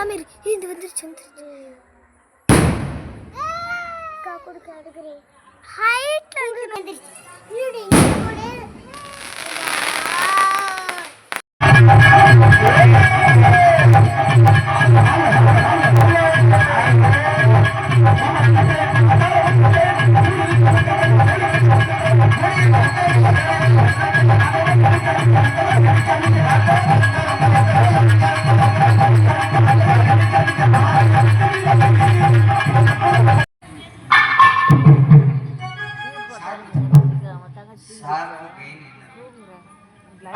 பேசாம இரு இது வந்துருச்சு வந்துருச்சு. அக்கா கொடுக்க அடுக்கிறேன் ஹைட்ல வந்துருச்சு.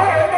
Oh,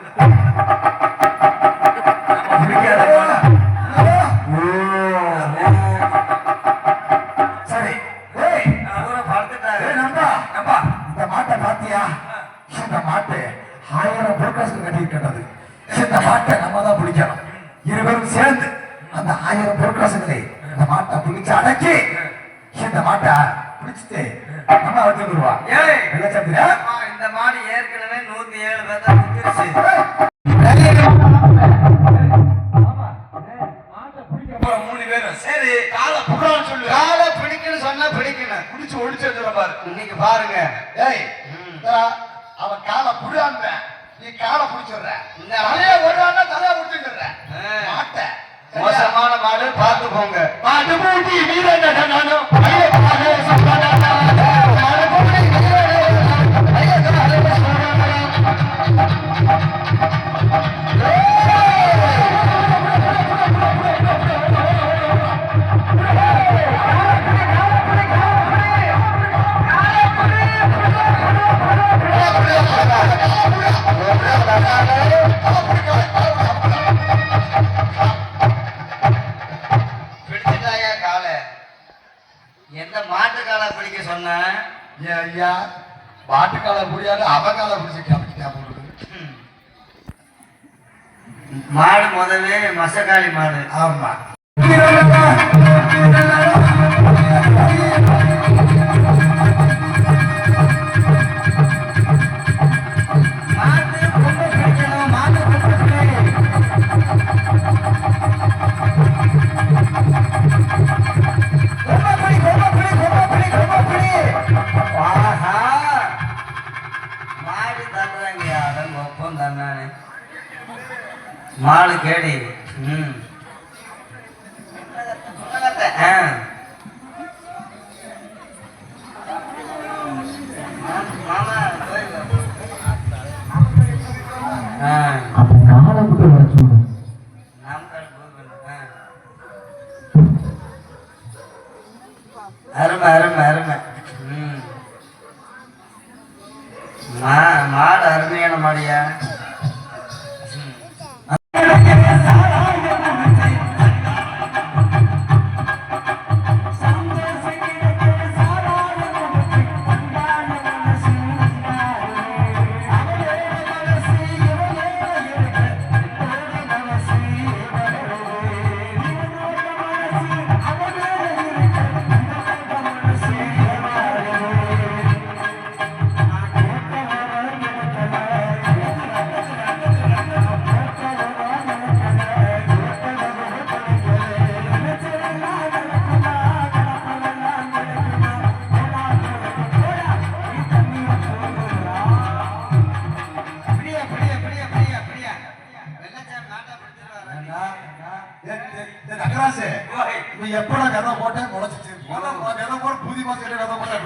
வெள்ளச்சந்திரா அம்மா, இந்த மாடு ஏற்கனவே நூத்தி ஏழு மூணு பேரும் சரி காலை புறான்னு சொல்லு. காலை பிடிக்கணும் சொன்னா பிடிக்கணும் குடிச்சு ஒழிச்சு வச்சுற பாரு. இன்னைக்கு பாருங்க. ஏய் அவன் காலை புடுவான்ப நீ காலை புடிச்சுடுற. இந்த தலைய ஓடுவான்னா தலைய புடிச்சுடுற. மாட்ட. மோசமான மாடு பார்த்து போங்க. மாட்டு பூட்டி வீரன் நானும்? ஐயா மாட்டு காலை புரியாது அவன் காலை பிடிச்சு மாடு முதவே மசக்காளி மாடு. ஆமா.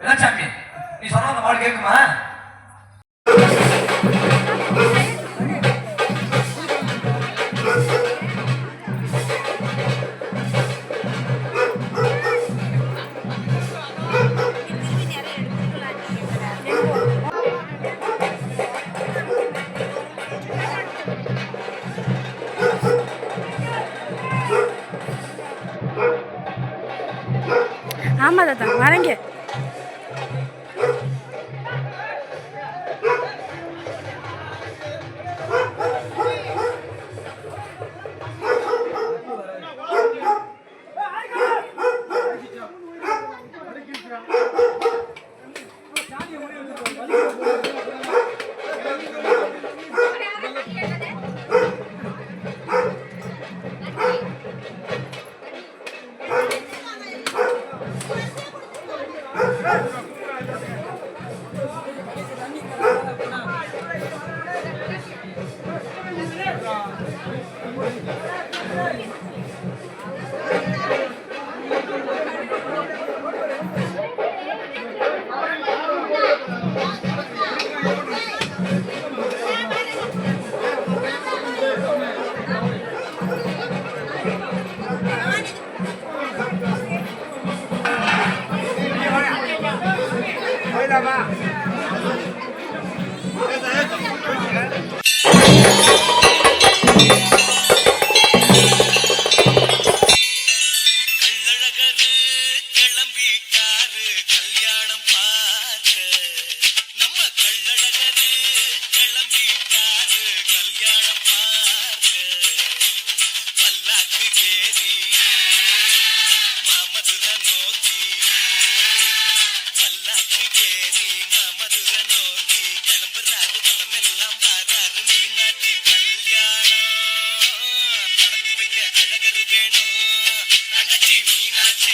என்ன வெள்ளச்சாமி நீ சொன்ன அந்த மாடு கேட்குமா? ஆமா தாத்தா வரங்க தங்கச்சி மீனாட்சி